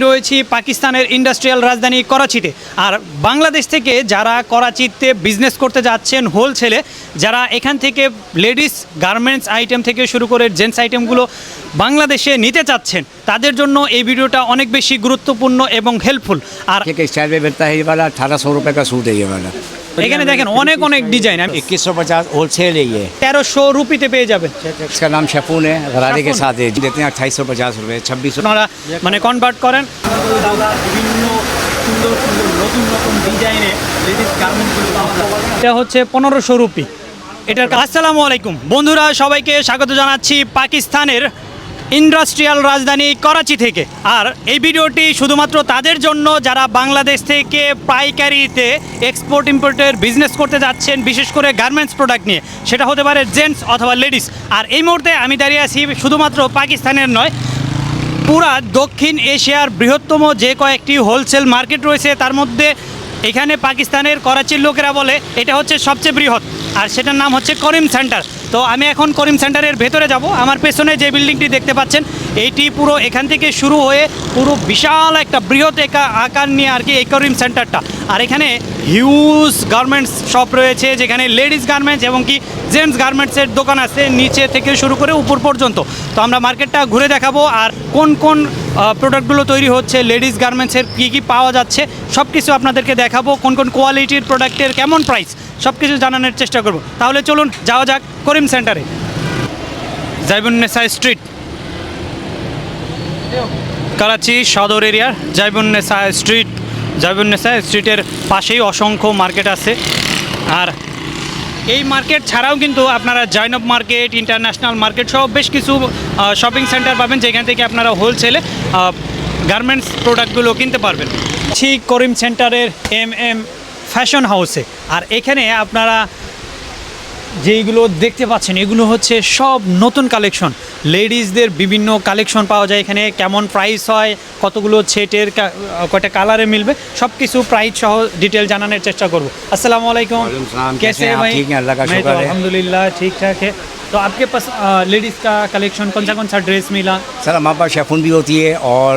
রয়েছি পাকিস্তানের ইন্ডাস্ট্রিয়াল রাজধানী করাচিতে আর বাংলাদেশ থেকে যারা করাচিতে বিজনেস করতে যাচ্ছেন হোলসেলে যারা এখান থেকে লেডিস গার্মেন্টস আইটেম থেকে শুরু করে জেন্টস আইটেমগুলো বাংলাদেশে নিতে চাচ্ছেন তাদের জন্য এই ভিডিওটা অনেক বেশি গুরুত্বপূর্ণ এবং হেল্পফুল আর के स्टाइल में बनता है ये वाला अठारह सौ रुपये का सूट है ये वाला এখানে দেখেন অনেক অনেক ডিজাইন আমি इक्कीस सौ पचास होल सेल है ये তেরোশো রুপিতে পেয়ে যাবেন इसका नाम शेफून है गरारे के शेफून। साथ है देते हैं अट्ठाईस सौ पचास रुपये छब्बीस सौ আপনারা মানে কনভার্ট করেন বিভিন্ন সুন্দর সুন্দর নতুন নতুন ডিজাইনে লেডিস গার্মেন্টসগুলো পাওয়া যায় এটা হচ্ছে পনেরোশো রুপি এটার আসসালামু আলাইকুম বন্ধুরা সবাইকে স্বাগত জানাচ্ছি পাকিস্তানের ইন্ডাস্ট্রিয়াল রাজধানী করাচি থেকে। আর এই ভিডিওটি শুধুমাত্র তাদের জন্য, যারা বাংলাদেশ থেকে পাইকারিতে এক্সপোর্ট ইম্পোর্টের বিজনেস করতে যাচ্ছেন, বিশেষ করে গার্মেন্টস প্রোডাক্ট নিয়ে, সেটা হতে পারে জেন্টস অথবা লেডিস আর এই মুহূর্তে আমি দাঁড়িয়ে আছি শুধুমাত্র পাকিস্তানের নয়, পুরা দক্ষিণ এশিয়ার বৃহত্তম যে কয়েকটি হোলসেল মার্কেট রয়েছে, তার মধ্যে এখানে পাকিস্তানের করাচির লোকেরা বলে, এটা হচ্ছে সবচেয়ে বৃহৎ। আর সেটার নাম হচ্ছে করিম সেন্টার। তো আমি এখন করিম সেন্টারের ভেতরে যাব। আমার পেছনে যে বিল্ডিংটি দেখতে পাচ্ছেন, এইটি পুরো এখান থেকে শুরু হয়ে পুরো বিশাল একটা বৃহৎ একা আকার নিয়ে আর কি এই করিম সেন্টারটা। আর এখানে হিউজ গার্মেন্টস শপ রয়েছে, যেখানে লেডিস গার্মেন্টস এবং কি জেন্টস গার্মেন্টসের দোকান আছে, নিচে থেকে শুরু করে উপর পর্যন্ত। তো আমরা মার্কেটটা ঘুরে দেখাবো আর কোন কোন প্রোডাক্টগুলো তৈরি হচ্ছে লেডিস গার্মেন্টসের কী কী পাওয়া যাচ্ছে সব কিছু আপনাদেরকে দেখাবো, কোন কোন কোয়ালিটির প্রোডাক্টের কেমন প্রাইস সব কিছু জানানোর চেষ্টা করব। তাহলে চলুন, যাওয়া যাক করিম সেন্টারে জাইবুন্নেসা স্ট্রিট করাচি সদর এরিয়ার জাইবুন্নেসা স্ট্রিট জাইবুন্নেসা স্ট্রিটের পাশেই অসংখ্য মার্কেট আছে। আর এই মার্কেট ছাড়াও কিন্তু আপনারা জয়নব মার্কেট ইন্টারন্যাশনাল মার্কেট সহ বেশ কিছু শপিং সেন্টার পাবেন যেখান থেকে আপনারা হোলসেলে গার্মেন্টস প্রোডাক্টগুলো কিনতে পারবেন। ঠিক করিম সেন্টারের এম এম ফ্যাশন হাউসে আর এখানে আপনারা যেইগুলো দেখতে পাচ্ছেন, এগুলো হচ্ছে সব নতুন কালেকশন লেডিসদের বিভিন্ন কালেকশন পাওয়া যায় এখানে কেমন প্রাইস হয় কতগুলো সেটের কয়টা কালারে মিলবে সব কিছু প্রাইস সহ ডিটেল জানানোর চেষ্টা করব अस्सलाम वालेकुम वालेकुम सलाम, कैसे कैसे हैं हैं आप? भाई ठीक हैं, अल्लाह का मैं शुक्र तो है। अल्हम्दुलिल्लाह ठीक ठाक है तो आपके पास लेडीज़ का कलेक्शन कौन सा कौन सा ड्रेस मिला सर हमारे पास शेफून भी होती है और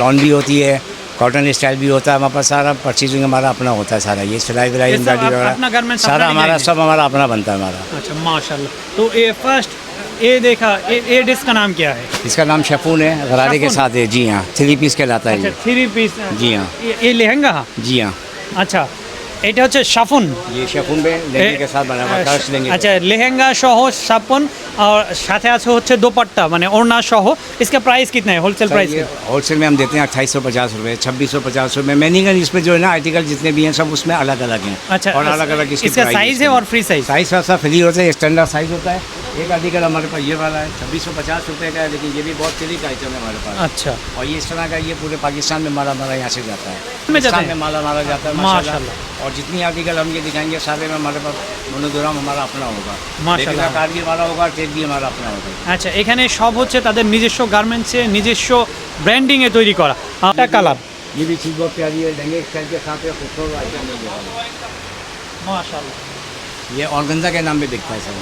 लॉन भी होती है कॉटन स्टाइल भी होता है हमारे पास सारा परचेजिंग हमारा अपना होता है सारा ये सिलाई विलाई ये सब एम्ब्रॉयडरी आप- वगैरह अपना garments सारा अपना हमारा डिजाइन सब हमारा अपना बनता है हमारा अच्छा माशाल्लाह तो ये फर्स्ट ये देखा ये डिस्क का नाम क्या है? इसका नाम शफून है गरारे के साथ है जी हाँ थ्री पीस कहलाता है अच्छा, थ्री पीस जी हाँ। ये लहंगा? जी हाँ। अच्छा এটা হচ্ছে সাফুন ये शेफून में लेंगे के साथ बना हुआ कर्श लेंगे আচ্ছা লেহেঙ্গা সহ সাপন আর সাথে আছে হচ্ছে দোপাট্টা মানে ওড়না সহ इसका प्राइस कितना है होलसेल सर, प्राइस ये होलसेल में हम देते हैं अट्ठाईस सौ पचास रुपये छब्बीस सौ पचास रुपये मैनिंगन इसमें जो है ना आर्टिकल जितने भी हैं सब उसमें अलग अलग हैं अच्छा और अलग अलग इसकी इसका price साइज है इसकी। और फ्री साइज साइज थोड़ा सा फ्री होता है स्टैंडर्ड साइज होता है एक आर्टिकल हमारे पास ये वाला है छब्बीस सौ पचास रुपये का है लेकिन ये भी बहुत क्लिक आइटम है हमारे पास अच्छा और ये इस तरह का ये पूरे पाकिस्तान में माला हमारा यहाँ से जाता है में जाता पाकिस्तान है? में माला मारा जाता है माशाल्लाह। माशाल्लाह और जितनी आर्टिकल हम ये दिखाएंगे सारे में हमारे पास मोनोग्राम हमारा अपना होगा माशाल्लाह। लेकिन कार भी हमारा होगा टेप भी हमारा अपना होगा আচ্ছা এখানে সব হচ্ছে তাদের নিজস্ব গার্মেন্টসে নিজস্ব ব্র্যান্ডিংয়ে তৈরি করা একটা কালার ये भी चीज़ बहुत प्यारी है लहंगे स्टाइल के साथ है खूबसूरत आइटम है ये वाला। माशाल्लाह ये ऑर्गेन्जा के नाम पे बिकता है सर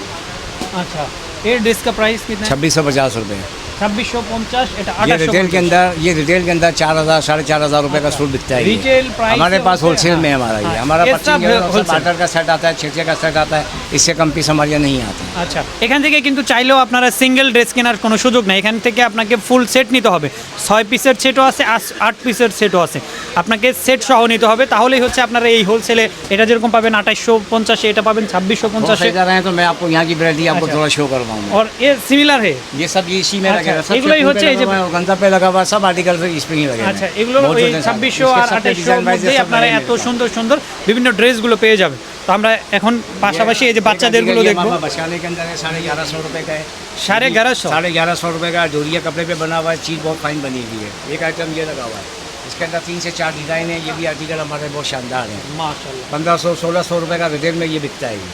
अच्छा ये ड्रेस का प्राइस कितना है छब्बीस सौ पचास रुपये ছাব্বিশশো পঞ্চাশ এটা ये আঠাশশো रिटेल के अंदर ये रिटेल के अंदर चार हज़ार साढ़े चार हज़ार रुपये का सूट बिकता है ये। रिटेल प्राइस हमारे पास होता है, होलसेल में है हमारा हाँ, ये हमारा ये पच्चीस सब wholesale। बाटर का सेट आता है छः छः का सेट आता है इससे कम पीस हमारे यहाँ नहीं आता আচ্ছা এখান থেকে কিন্তু চাইলেও আপনারা সিঙ্গেল ড্রেস কেনার কোনো সুযোগ নেই এখান থেকে আপনাকে ফুল সেট নিতে হবে ছয় পিসের সেটও আছে আস- আট পিসের সেটও আছে আপনাকে সেট সহ নিতে হবে তাহলেই হচ্ছে আপনারা এই হোলসেলে এটা যেরকম পাবেন আঠাশশো পঞ্চাশে এটা পাবেন ছাব্বিশশো बहुत পঞ্চাশে इधर हैं तो मैं आपको यहाँ की वैरायटी आपको अच्छा। थोड़ा शो करवाऊंगा और ये सिमिलर है ये सब ये इसी में अच्छा, लगे हुए हैं, सब एगुलो ही शेपुन होच्छे पे এই যে- लगा हुआ है, ऑर्गेन्जा पे लगा हुआ है, सब आर्टिकल इस पे ही लगे हुए हैं। আচ্ছা এগুলো बहुत ওই होते हैं सब। ছাব্বিশশো इसके আর सबके আঠাশশোর design wise মধ্যেই सब আপনারা लगे এত हुए हैं। সুন্দর সুন্দর বিভিন্ন ড্রেসগুলো পেয়ে যাবেন তো আমরা এখন পাশাপাশি এই যে एक বাচ্চাদেরগুলো article ये দেখবো हमारा बचाने के अंदर है साढ़े ग्यारह सौ रुपये का है সাড়ে এগারোশো साढ़े ग्यारह सौ रुपये का डोरिया कपड़े पे बना हुआ है चीज़ बहुत फाइन बनी हुई है एक आइटम ये लगा हुआ है इसके अंदर तीन से चार डिज़ाइन है ये भी आर्टिकल हमारे बहुत शानदार है মাশাল্লাহ पंद्रह सौ सोलह सौ रुपये का रिटेल में ये बिकता है ये।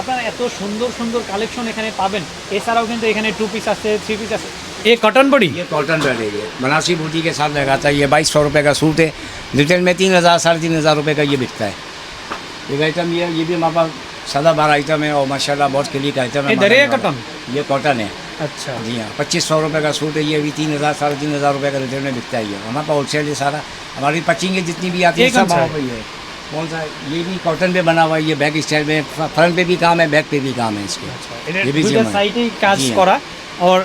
আপনারা এত সুন্দর সুন্দর কালেকশন এখানে পাবেন এছাড়াও কিন্তু এখানে টু পিস আছে থ্রি পিস আছে এ কটন বডি ये कॉटन बेड है ये बनारसी बूटी के साथ लगाता है ये बाईस सौ रुपये का सूट है रिटेल में तीन हज़ार साढ़े तीन हज़ार रुपये का ये बिकता है एक आइटम ये ये भी हमारे पास सदा बार आइटम है और माशाल्लाह बहुत क्लिक आइटम है ये हमारे दरिया पास। कॉटन? ये कॉटन है अच्छा जी हाँ पच्चीस सौ रुपये का सूट है ये भी तीन हज़ार साढ़े तीन हज़ार रुपये का रिटेल में बिकता ही है हमारे पास होलसेल है सारा हमारी पचिंग जितनी भी आती ये है कौन सब सा वहाँ है? पर ही है कौन सा है? ये भी कॉटन पे बना हुआ है ये बैक स्टाइल में फ्रंट पे भी काम है बैक पे भी काम है इसके ये भी দুইটা जमा है। সাইডেই কাজ জি, করা और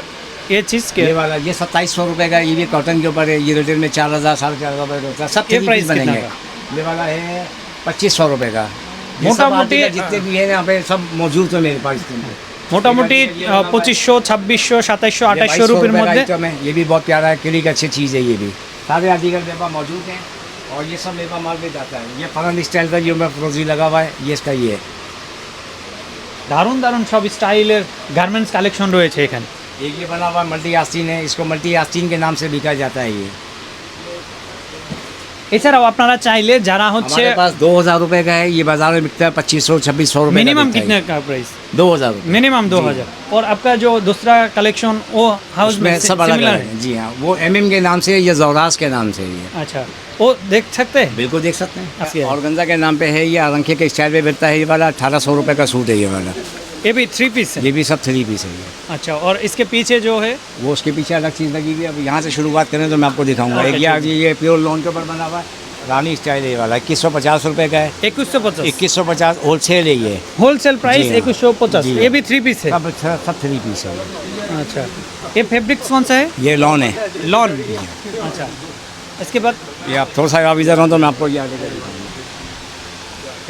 ये चीज़ के ये वाला ये सत्ताईस सौ रुपये का ये भी कॉटन के ऊपर है ये रिटेल में चार हज़ार साढ़े चार हज़ार रुपये का होता है सब ये थ्री प्राइस पीस कितना बनेंगे का? ये वाला है पच्चीस सौ रुपये का ये मोटा सब मोटी- article जितने भी है यहाँ पे सब मौजूद है मेरे पास इसके अंदर মোটামুটি পঁচিশশো ছাব্বিশশো সাতাইশশো ये আঠাইশশো 2200 রুপির रुपए का মধ্যে आइटम है ये भी बहुत प्यारा है क्लिक अच्छी चीज़ है ये भी सारे आर्टिकल मेरे पास मौजूद हैं और ये सब मेरे पास माल में जाता है ये फरन स्टाइल का जो मैं फ्रोजी लगा हुआ है ये इसका ये है দারুণ দারুণ সব স্টাইলের গার্মেন্টস কালেকশন রয়েছে এখানে एक ये बना हुआ मल्टी आस्तीन है इसको मल्टी आस्तीन के नाम से बिका जाता है ये এছাড়াও আপনারা চাইলে যারা হচ্ছে हमारे पास दो हज़ार रुपये का है ये बाजार में बिकता है पच्चीस सौ छब्बीस सौ रुपये मिनिमम कितने का प्राइस दो हज़ार रुपये मिनिमम दो जी। हजार और आपका जो दूसरा कलेक्शन वो हाउस में उसमें सब अलग सिमिलर अलग है जी हाँ वो एम एम के नाम से है, ये जौरास के नाम से है ये अच्छा वो देख सकते हैं बिल्कुल देख सकते अच्छी हैं है। और गंजा के नाम पे है ये आरंखे के स्टाइल में बिकता है ये वाला अठारह सौ रुपये का सूट है ये वाला ये भी थ्री पीस है? ये भी सब थ्री पीस है ये। अच्छा और इसके पीछे जो है? वो उसके पीछे अलग चीज़ लगी हुई है। अब यहाँ से शुरुआत करें तो मैं आपको दिखाऊँगा। एक ये ये प्योर लोन के ऊपर बना हुआ है। रानी स्टाइल ये वाला इक्कीस सौ पचास रुपये का है। इक्कीस सौ पचास? इक्कीस सौ पचास होलसेल है ये। होलसेल प्राइस हाँ। इक्कीस सौ पचास। ये भी थ्री पीस है? सब सब थ्री पीस है। अच्छा। ये फैब्रिक्स कौन सा है? ये लॉन है। लॉन अच्छा। इसके बाद? ये आप थोड़ा सा आप इधर हो तो मैं आपको ये आगे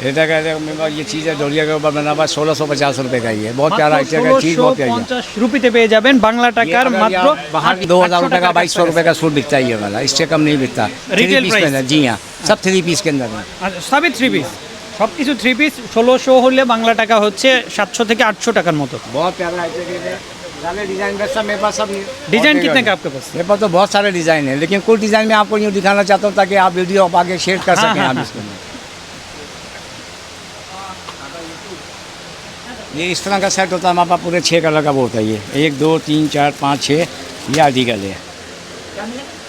का दिखाऊंगा इधर कहते हैं मेरे पास ये चीज़ है डोरिया के ऊपर बना हुआ सोलह सौ पचास रुपये का ही है बहुत प्यारा মাত্র आइटम है चीज़ बहुत प्यारी है পঞ্চাশ রুপিতে পেয়ে যাবেন বাংলা ये টাকার अगर মাত্র यहाँ बाहर दो हज़ार रुपये का बाईस सौ रुपये का सूट बिकता है ये वाला इससे कम नहीं बिकता थ्री Retail पीस price? के अंदर जी हाँ सब थ्री पीस के अंदर है আচ্ছা, সবই থ্রি পিস সব কিছু থ্রি পিস ষোলোশো হলে বাংলা টাকা হচ্ছে সাতশো থেকে আটশো টাকার মতো बहुत प्यारा आइटम है सारे डिजाइन बस सब मेरे पास सब डिजाइन बहुत कितने प्यारे का हैं। आपके पास मेरे पास तो बहुत सारे डिजाइन है लेकिन कुछ डिजाइन मैं आपको यूँ दिखाना चाहता हूँ ताकि आप वीडियो आप आगे शेयर कर हाँ, सकें हाँ, आप हाँ। इसके अंदर ये इस तरह का सेट होता है हमारे पास पूरे छः कलर का वो होता है ये। एक दो तीन चार पाँच छः ये आर्टिकल है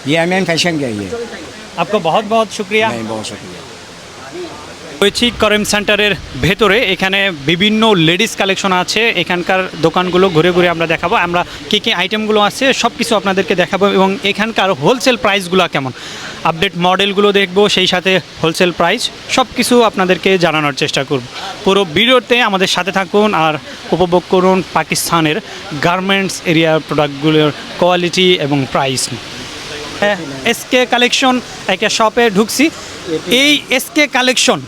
ये एम एन फ़ैशन का ही है ये। आपको बहुत बहुत शुक्रिया। नहीं बहुत शुक्रिया। রয়েছি করেম সেন্টারের ভেতরে। এখানে বিভিন্ন লেডিস কালেকশন আছে। এখানকার দোকানগুলো ঘুরে ঘুরে আমরা দেখাবো। আমরা কী কী আইটেমগুলো আছে সব কিছু আপনাদেরকে দেখাবো এবং এখানকার হোলসেল প্রাইসগুলো কেমন? আপডেট মডেলগুলো দেখব, সেই সাথে হোলসেল প্রাইস সব কিছু আপনাদেরকে জানানোর চেষ্টা করব। পুরো ভিডিওতে আমাদের সাথে থাকুন আর উপভোগ করুন পাকিস্তানের গার্মেন্টস এরিয়ার প্রোডাক্টগুলোর কোয়ালিটি এবং প্রাইস এসকে কালেকশন একটা শপে ঢুকছি। এই S K collection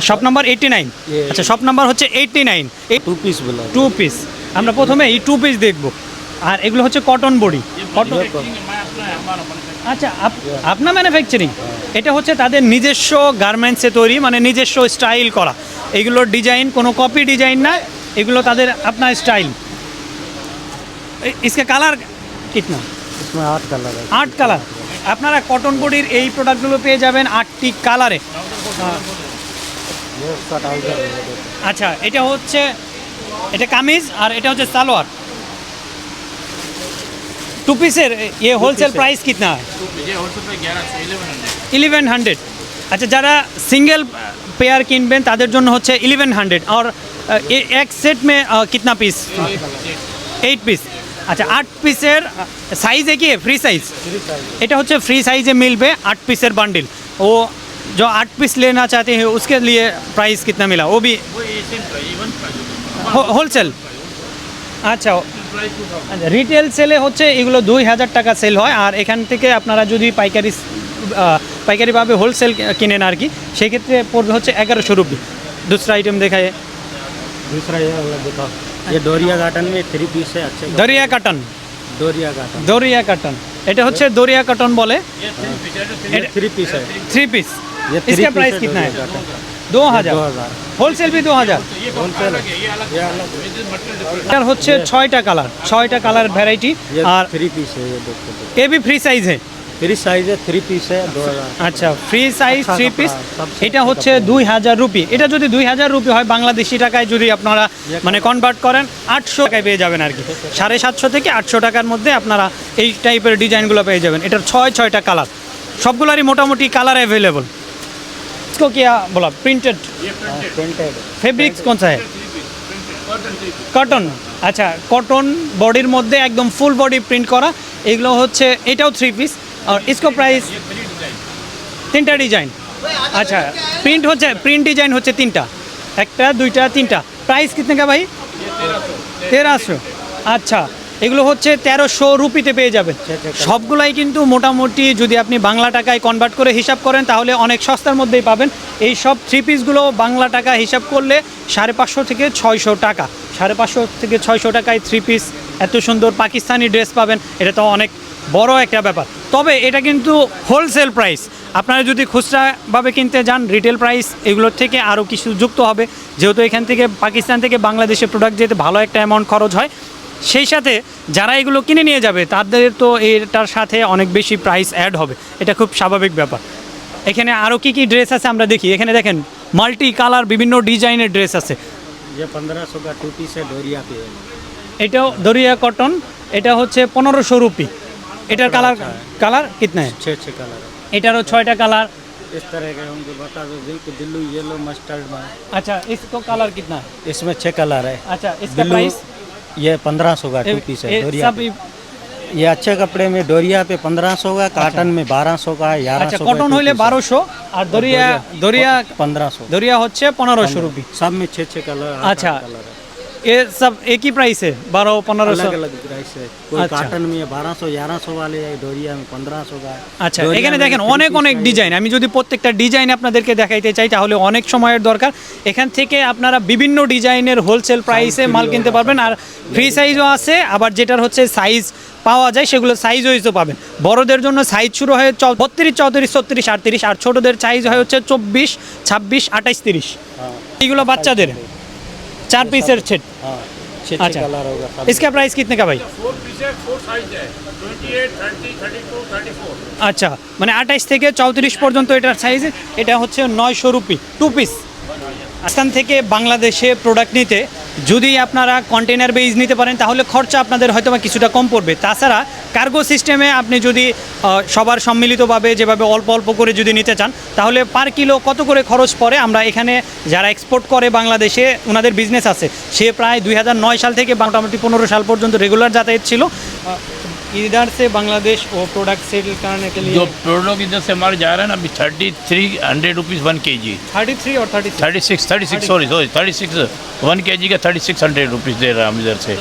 shop number eighty nine আচ্ছা শপ নাম্বার হচ্ছে এইটটি নাইন এই टू पीस बोला টু পিস আমরা প্রথমে এই টু পিস দেখব আর এগুলো হচ্ছে কটন বডি কটন আচ্ছা আপ- আপনার ম্যানুফ্যাকচারিং এটা হচ্ছে তাদের নিজস্ব গার্মেন্টসে তৈরি মানে নিজস্ব স্টাইল করা এগুলোর ডিজাইন কোনো কপি ডিজাইন না এগুলো তাদের আপনার স্টাইল इसका কালার কিতনা इसमें आठ कलर है আট কালার আপনারা কটন বডির এই প্রোডাক্টগুলো পেয়ে যাবেন আটটি কালারে আচ্ছা এটা হচ্ছে এটা কামিজ আর এটা হচ্ছে সালোয়ার। টু পিসের ইয়ে হোলসেল প্রাইস কী না ইলেভেন হান্ড্রেড আচ্ছা যারা সিঙ্গেল পেয়ার কিনবেন তাদের জন্য হচ্ছে ইলেভেন হান্ড্রেড আর এক সেট মে কিতনা পিস এইট পিস আচ্ছা আট পিসের সাইজে কি? ফ্রি সাইজ এটা হচ্ছে ফ্রি সাইজে মিলবে আট পিসের বান্ডিল ও जो आठ पीस लेना चाहते हैं उसके लिए प्राइस कितना मिला वो भी হোলসেল আচ্ছা আচ্ছা রিটেল সেলে হচ্ছে এগুলো দুই হাজার টাকা সেল হয় আর এখান থেকে আপনারা যদি পাইকারি আহ, পাইকারিভাবে হোলসেল কিনেন আর কি সেক্ষেত্রে পড়বে হচ্ছে এগারোশো রুপি দুসরা আইটেম দেখায় दूसरा ये वाला देखो ये डोरिया गार्डन में थ्री पीस है अच्छे দরিয়া কাটন डोरिया गार्डन দরিয়া কাটন এটা হচ্ছে দরিয়া কাটন বলে ये थ्री पीस है थ्री पीस ये थ्री इसका पीस प्राइस है कितना है डोरिया काटन दो हजार दो हजार হোলসেল भी दो हजार होलसेल है ये अलग এটার হচ্ছে ছয়টা কালার ছয়টা কালার ভ্যারাইটি ये আর थ्री पीस है ये देखो এ भी ফ্রি সাইজ है थ्री साइज है थ्री पीस है दो हजार আচ্ছা ফ্রি সাইজ আচ্ছা, থ্রি কাপড়, পিস সবচেয়ে এটা আচ্ছা হচ্ছে কাপড়। দুই হাজার রুপি এটা যদি দুই হাজার রুপি হয় বাংলাদেশি টাকায় যদি আপনারা মানে কনভার্ট করেন আটশো টাকায় পেয়ে যাবেন আর কি সাড়ে সাতশো থেকে আটশো টাকার মধ্যে আপনারা এই টাইপের ডিজাইনগুলো পেয়ে যাবেন এটার ছয় ছয়টা কালার সবগুলারই মোটামুটি কালার অ্যাভেলেবল इसको क्या बोला प्रिंटेड प्रिंटेड फैब्रिक्स कौन सा है कॉटन আচ্ছা কটন বডির মধ্যে একদম ফুল বডি প্রিন্ট করা এগুলো হচ্ছে এটাও থ্রি পিস আর ইসকো প্রাইস তিনটা ডিজাইন আচ্ছা প্রিন্ট হচ্ছে প্রিন্ট ডিজাইন হচ্ছে তিনটা একটা দুইটা তিনটা প্রাইস কিতনে কা ভাই তেরোশো আচ্ছা এগুলো হচ্ছে তেরোশো রুপিতে পেয়ে যাবেন। সবগুলাই কিন্তু মোটামুটি যদি আপনি বাংলা টাকায় কনভার্ট করে হিসাব করেন তাহলে অনেক সস্তার মধ্যেই পাবেন। এই সব থ্রি পিসগুলো বাংলা টাকা হিসাব করলে সাড়ে পাঁচশো থেকে ছয়শো টাকা। সাড়ে পাঁচশো থেকে ছয়শো টাকায় থ্রি পিস এত সুন্দর পাকিস্তানি ড্রেস পাবেন এটা তো অনেক বড় একটা ব্যাপার। তবে এটা কিন্তু হোলসেল প্রাইস আপনারা যদি খুচরাভাবে কিনতে যান রিটেল প্রাইস এগুলোর থেকে আরও কিছু যুক্ত হবে। যেহেতু এখান থেকে পাকিস্তান থেকে বাংলাদেশে প্রোডাক্ট যেতে ভালো একটা অ্যামাউন্ট খরচ হয় সেই সাথে যারা এগুলো কিনে নিয়ে যাবে তাদের তো এটার সাথে অনেক বেশি প্রাইস অ্যাড হবে এটা খুব স্বাভাবিক ব্যাপার এখানে আরও কী কী ড্রেস আছে আমরা দেখি এখানে দেখেন মাল্টি কালার বিভিন্ন ডিজাইনের ড্রেস আছে ये पंद्रह सौ का टू पीस है डोरिया पे है এটাও দরিয়া কটন এটা হচ্ছে পনেরোশো রুপি এটার কালার কালার কিতনা है छः छः कलर है এটারও ছয়টা কালার इस तरह के उनको बता दो दिल को दिल्लू येलो मस्टर्ड में अच्छा इसको कलर कितना है इसमें छः कलर है अच्छा इसका ब्लू प्राइस ये पंद्रह सौ का टू पीस है डोरिया सब पे। ये अच्छे कपड़े में डोरिया पे पंद्रह सौ का काटन में बारह सौ का ग्यारह আচ্ছা सौ কটন হইলে বারোশো আর দরিয়া দরিয়া पंद्रह सौ দরিয়া হচ্ছে পনেরোশো রুপি सब में छः छः कलर आठ अच्छा। आठ कलर है ये सब एक ही प्राइस है बारह पंद्रह सौ अलग अलग प्राइस है कोई अच्छा। काटन में बारह सौ ग्यारह सौ वाले है डोरिया में पंद्रह सौ का है আচ্ছা डोरिया এখানে में দেখেন three অনেক piece অনেক का ডিজাইন আমি যদি প্রত্যেকটা ডিজাইন আপনাদেরকে দেখাইতে চাই তাহলে অনেক সময়ের দরকার এখান থেকে আপনারা বিভিন্ন ডিজাইনের হোলসেল প্রাইসে মাল কিনতে পারবেন আর ফ্রি সাইজও আছে আবার যেটার হচ্ছে সাইজ পাওয়া যায় সেগুলো সাইজ ওইজও পাবেন বড়দের জন্য সাইজ শুরু হয় চৌ বত্রিশ চৌত্রিশ ছত্রিশ আটত্রিশ আর ছোটোদের সাইজ হয় হচ্ছে চব্বিশ ছাব্বিশ আঠাইশ তিরিশ हाँ এইগুলো বাচ্চাদের চার পিসের সেট हाँ छः अच्छा। छः कलर होगा सब इसका प्राइस कितने का भाई फोर पीस है फोर साइज है twenty eight thirty thirty two thirty four আচ্ছা মানে আঠাইশ থেকে চৌত্রিশ পর্যন্ত এটার সাইজ এটা হচ্ছে নয়শো রুপি টু পিস আসাম থেকে বাংলাদেশে প্রোডাক্ট নিতে, যদি আপনারা কন্টেনার বেজ নিতে পারেন, তাহলে খরচা আপনাদের হয়তো বা কিছুটা কম পড়বে। তাছাড়া কার্গো সিস্টেমে আপনি যদি সবার সম্মিলিতভাবে যেভাবে অল্প অল্প করে যদি নিতে চান, তাহলে পার কিলো কত করে খরচ পড়ে? আমরা এখানে যারা এক্সপোর্ট করে বাংলাদেশে ওনাদের বিজনেস আছে। সে প্রায় দুই হাজার নয় সাল থেকে মোটামুটি পনেরো সাল পর্যন্ত রেগুলার যাতায়াত ছিল। इधर से बांग्लादेश वो प्रोडक्ट सेल करने के लिए जो प्रोडक्ट इधर से हमारे जा रहे हैं ना अभी thirty three hundred rupees one K G thirty three और thirty thirty six thirty six sorry sorry thirty six one K G का थर्टी सिक्स हंड्रेड रुपीज़ दे रहे हैं हम इधर से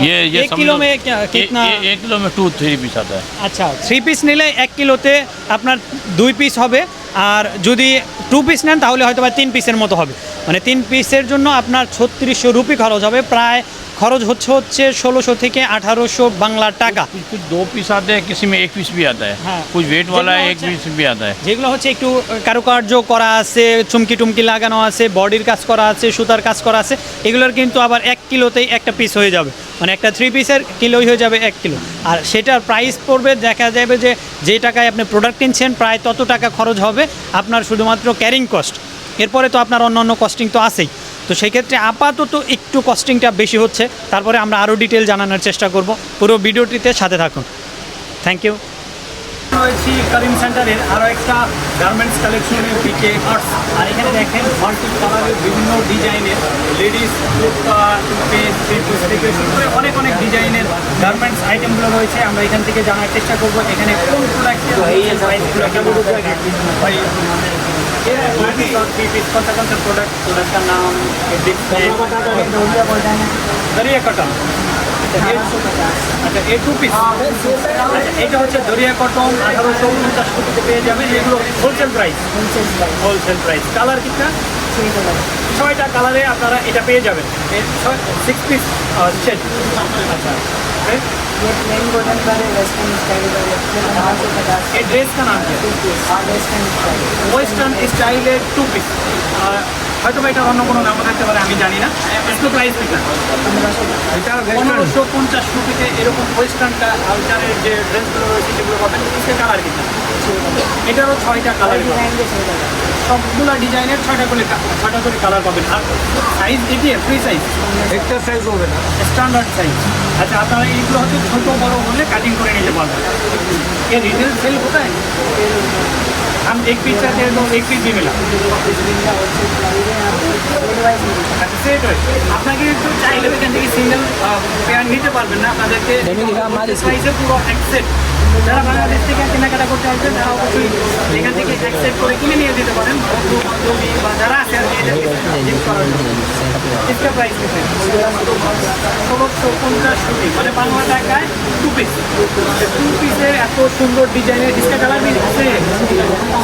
ये ये एक समझ किलो लो- में क्या- ए- कितना- ए- एक किलो में टू थ्री पीस आता है আচ্ছা থ্রি পিস নিলে এক কিলোতে আপনার দুই পিস হবে আর যদি টু পিস নেন তাহলে হয়তো বা তিন পিসের মতো হবে মানে তিন পিসের জন্য আপনার ছত্রিশশো রুপি খরচ হবে প্রায় খরচ হচ্ছে হচ্ছে ষোলোশো থেকে আঠারোশো বাংলা টাকা कुछ कुछ दो पीस आते हैं किसी में एक पीस भी आता है हाँ। कुछ वेट वाला है एक जितना पीस भी आता है যেগুলো হচ্ছে একটু কারুকার্য করা আছে চুমকি টুমকি লাগানো আছে বডির কাজ করা আছে সুতার কাজ করা আছে এগুলোর কিন্তু আবার এক কিলোতেই একটা পিস হয়ে যাবে মানে একটা থ্রি পিসের কিলোই হয়ে যাবে এক কিলো আর সেটার প্রাইস পড়বে দেখা যাবে যে যে টাকায় আপনি প্রোডাক্ট কিনছেন প্রায় তত টাকা খরচ হবে আপনার শুধুমাত্র ক্যারিং কস্ট এরপরে তো আপনার অন্য অন্য কস্টিং তো আছেই তো সেই ক্ষেত্রে আপাতত একটু কস্টিংটা বেশি হচ্ছে। তারপরে আমরা আরও ডিটেল জানানোর চেষ্টা করব। পুরো ভিডিওটিতে সাথে থাকুন। থ্যাংক ইউ রয়েছি করিম সেন্টারের আরও একটা গার্মেন্টস কালেকশনের পিকে আর্টস আর এখানে দেখেন মাল্টি কালারের বিভিন্ন ডিজাইনের লেডিস কুর্তা থ্রিপিস থেকে শুরু করে অনেক অনেক ডিজাইনের গার্মেন্টস আইটেমগুলো রয়েছে। আমরা এখান থেকে জানার চেষ্টা করব এখানে কোন প্রোডাক্টের ভাই কোনটা কোনটা প্রোডাক্ট প্রোডাক্টটার নাম দরিয়া কটন আচ্ছা এই টু পিস আচ্ছা এটা হচ্ছে দরিয়া কটন আঠারোশো পঞ্চাশ কোটিতে পেয়ে যাবেন এগুলো wholesale price wholesale price colour কিনা ছয়টা কালারে আপনারা এটা পেয়ে যাবেন সিক্স পিস সেট আচ্ছা फिर ये प्लेन गोल्डन पर वेस्टर्न स्टाइल पर ये बारह सौ पचास ये ड्रेस का नाम क्या और वेस्टर्न स्टाइल ওয়েস্টার্ন স্টাইলের টু পিস হয়তো বা এটার অন্য কোনো নামও থাকতে পারে আমি জানি না। এত প্রাইস এটা? পনেরোশো পঞ্চাশ রুপিতে এরকম ওয়েস্টার্নটা আলচারের যে ড্রেসগুলো রয়েছে সেগুলো পাবেন সে কালার কিন্তু এটারও ছয়টা কালার সবগুলো ডিজাইনের ছয়টা করে ছয়টা করে কালার পাবেন। আর সাইজ এটি ফ্রি সাইজ একটা সাইজ হবে না। স্ট্যান্ডার্ড সাইজ আচ্ছা আপনারা এইগুলো হচ্ছে ছোটো বড় হলে কাটিং করে নিতে পারবেন। এর রিটেল সেল কোথায়? हम एक पीस चाहते हैं तो एक पीस भी मिला আচ্ছা সেট হয় আপনাকে একটু চাইলে এখান থেকে সিঙ্গেল পেয়ার নিতে পারবেন না আপনাদেরকে প্রাইসে পুরো অ্যাকসেট যারা বাংলাদেশ থেকে কেনাকাটা করতে আসবে তারা অবশ্যই এখান থেকে অ্যাকসেপ্ট করে কিনে নিয়ে যেতে পারেন। বা যারা আছে এক্সট্রা প্রাইস ষোলোশো পঞ্চাশ রুপি মানে বাংলা টাকায় টু পিস টু পিসের এত সুন্দর ডিজাইনের ডিসকা কালার আছে?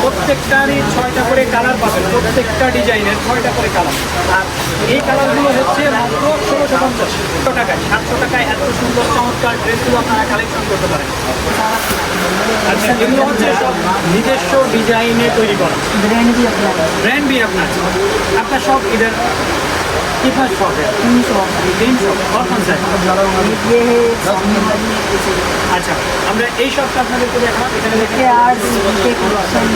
প্রত্যেকটারই ছয়টা করে কালার পাবেন, প্রত্যেকটা ডিজাইনের ছয়টা করে কালার আর এই কালারগুলো হচ্ছে মাত্র ষোলোশো পঞ্চাশ। টাকায়, সাতশো টাকায় এত সুন্দর চমৎকার ড্রেসগুলো আপনারা কালেকশন করতে পারেন। আচ্ছা এগুলো হচ্ছে সব নিজস্ব ডিজাইনে তৈরি করা बिरयानी भी अपना है ब्रांड भी अपना है आपका शॉप इधर कितना शॉप है तीन सौ तीन शॉप और कौन सा है ये है सामने वाली पीछे আচ্ছা আমরা এই শপটা আপনাদেরকে দেখাবো এখানে দেখে के आज के कलेक्शन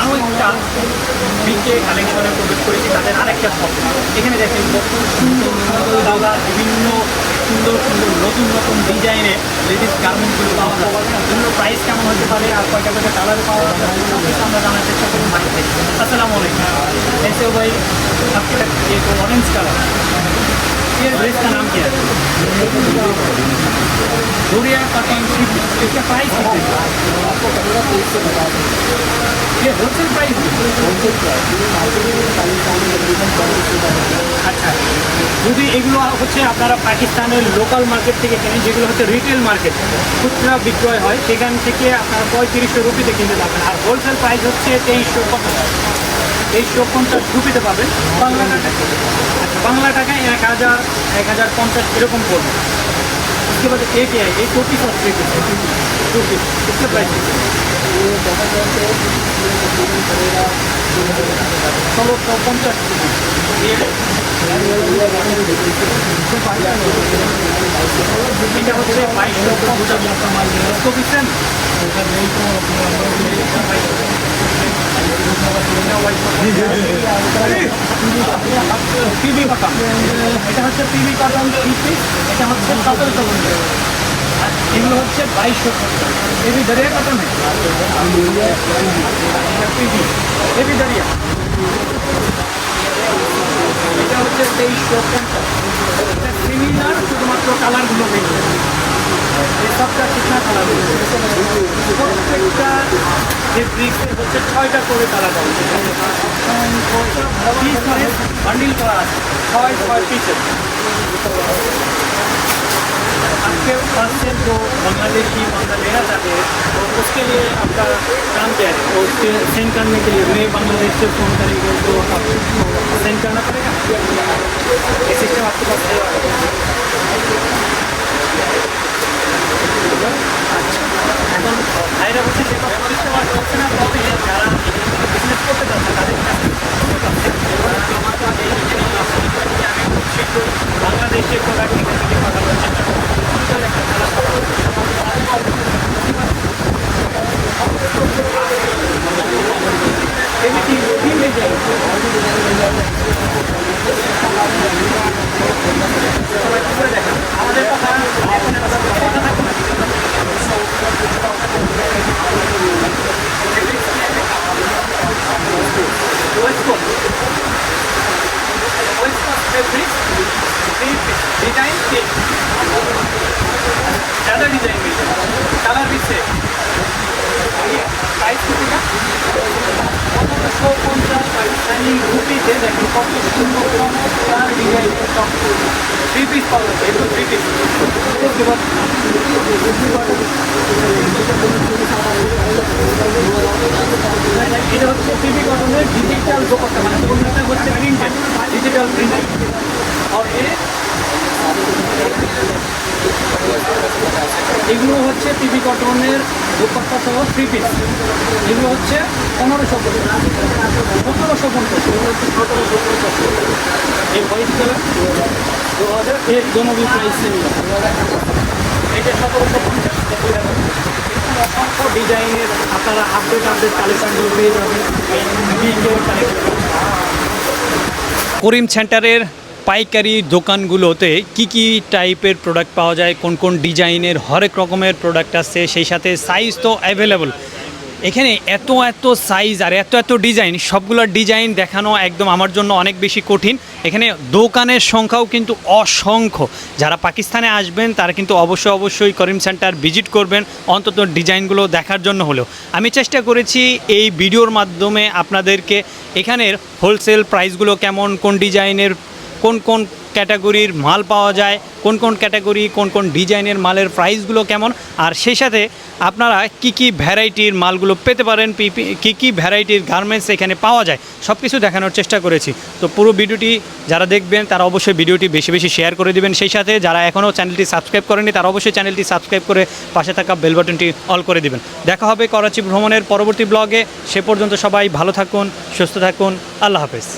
আরও একটা বিকে করেছি তাদের আর একটা এখানে দেখেন সুন্দর দাদা বিভিন্ন সুন্দর সুন্দর নতুন নতুন ডিজাইনে লেডিস গার্মেন্টগুলো পাওয়া যায় এগুলো প্রাইস কেমন হতে পারে আর কয়টা কয়টা কালার পাওয়া যায় আমরা জানার চেষ্টা করি মাইক থেকে আসসালামু আলাইকুম এসেও ভাই অরেঞ্জ কালার तो ऑरेंज कलर ये ड्रेस का नाम क्या है डोरिया कॉटन इसका प्राइस कितना है ये होलसेल प्राइस আচ্ছা যদি এগুলো হচ্ছে আপনারা পাকিস্তানের লোকাল মার্কেট থেকে কেনেন যেগুলো হচ্ছে রিটেল মার্কেট খুচরা বিক্রয় হয় সেখান থেকে আপনারা পঁয়ত্রিশশো রুপিতে কিনতে পারবেন আর হোলসেল প্রাইস হচ্ছে তেইশশো পঞ্চাশ তেইশশো পঞ্চাশ রুপিতে পাবেন বাংলা টাকায় আচ্ছা বাংলা টাকায় এক হাজার এক হাজার পঞ্চাশ এরকম পড়বে उसके बाद एक है एक टू पीस और थ्री पीस टू पीस इसका प्राइस ষোলো সौ পঞ্চাশ এটা হচ্ছে বাইশশো পঞ্চাশ কত দিচ্ছেন পিবি কটন এটা হচ্ছে পিবি কটন পিস এটা হচ্ছে সতেরোশো পঞ্চাশ হচ্ছে বাইশশো পঞ্চাশ এবি দরিয়া কটন পিবি দরিয়া এটা হচ্ছে তেইশশো পঞ্চাশ শুধুমাত্র কালারগুলো দেখবে। এই সবটা কিতনা কালার প্রত্যেকটা ফেব্রিক্সের হচ্ছে ছয়টা করে কালার পাবে পিস মানে বান্ডিল করা আছে ছয় ছয় পিসের आपके पास से जो बांग्लादेशी बंदा लेना चाहते हैं तो उसके लिए आपका काम क्या है तो उसके सेंड करने के लिए मैं बांग्लादेश से फ़ोन करेंगे तो आपको सेंड करना पड़ेगा ये सिस्टम आपके पास है আচ্ছা। এখন ভাইরা হচ্ছে যে বলতে পারছে না তবে যারা বিজনেস করতে চাচ্ছে তাদের কাছে আমি খুব শীঘ্র বাংলাদেশের প্রোডাক্ট এখান থেকে পাঠানোর চেষ্টা করব এমনি কি মিল যাবে সবাই কি করে দেখেন আমাদের কথা এখন কথা থাকবে না West Coast. West Coast fabric, three piece, design same. ज़्यादा डिजाइन भी कलर भी सेम प्राइस कितना পনেরোশো পঞ্চাশ পাকিস্তানি রুপিতে দেখেন কত সুন্দর চমৎকার ডিজাইনের সব থ্রি পিস পাওয়া যাচ্ছে এগুলো থ্রি পিস এটা হচ্ছে টিভি কটনের ডিজিটাল দোকানটা মানে দোকানটা হচ্ছে প্রিন্টেড ডিজিটাল প্রিন্টেড আর এ এগুলো হচ্ছে টিভি কটনের দুপাট্টা সহ থ্রি পিস এগুলো হচ্ছে পনেরোশো পঞ্চাশ সতেরোশো পঞ্চাশ এগুলো হচ্ছে সতেরোশো পঞ্চাশ এই হোয়াইট কালার দু হাজার এর জন্য এটা সতেরোশো পঞ্চাশ। অসংখ্য ডিজাইনের আপনারা আপডেট আপডেট কালেকশনগুলো পেয়ে যাবেন। করিম সেন্টারের পাইকারি দোকানগুলোতে কি কি টাইপের প্রোডাক্ট পাওয়া যায়, কোন কোন ডিজাইনের হরেক রকমের প্রোডাক্ট আছে, সেই সাথে সাইজ তো অ্যাভেলেবল এখানে এত এত সাইজ আর এত এত ডিজাইন সবগুলোর ডিজাইন দেখানো একদম আমার জন্য অনেক বেশি কঠিন। এখানে দোকানের সংখ্যাও কিন্তু অসংখ্য। যারা পাকিস্তানে আসবেন, তারা কিন্তু অবশ্যই অবশ্যই করিম সেন্টার ভিজিট করবেন, অন্তত ডিজাইনগুলো দেখার জন্য হলেও। আমি চেষ্টা করেছি এই ভিডিওর মাধ্যমে আপনাদেরকে এখানের হোলসেল প্রাইসগুলো কেমন, কোন ডিজাইনের কোন কোন ক্যাটাগরির মাল পাওয়া যায়, কোন কোন ক্যাটাগরি, কোন কোন ডিজাইনের মালের প্রাইসগুলো কেমন, আর সেই সাথে আপনারা কি কি ভ্যারাইটির মালগুলো পেতে পারেন কি কি ভ্যারাইটির গার্মেন্টস এখানে পাওয়া যায় সব কিছু দেখানোর চেষ্টা করেছি। তো পুরো ভিডিওটি যারা দেখবেন, তারা অবশ্যই ভিডিওটি বেশি বেশি শেয়ার করে দিবেন। সেই সাথে যারা এখনও চ্যানেলটি সাবস্ক্রাইব করেনি তারা অবশ্যই চ্যানেলটি সাবস্ক্রাইব করে পাশে থাকা বেল বাটনটি অল করে দিবেন। দেখা হবে করাচি ভ্রমণের পরবর্তী ব্লগে। সে পর্যন্ত সবাই ভালো থাকুন, সুস্থ থাকুন। আল্লাহ হাফেজ।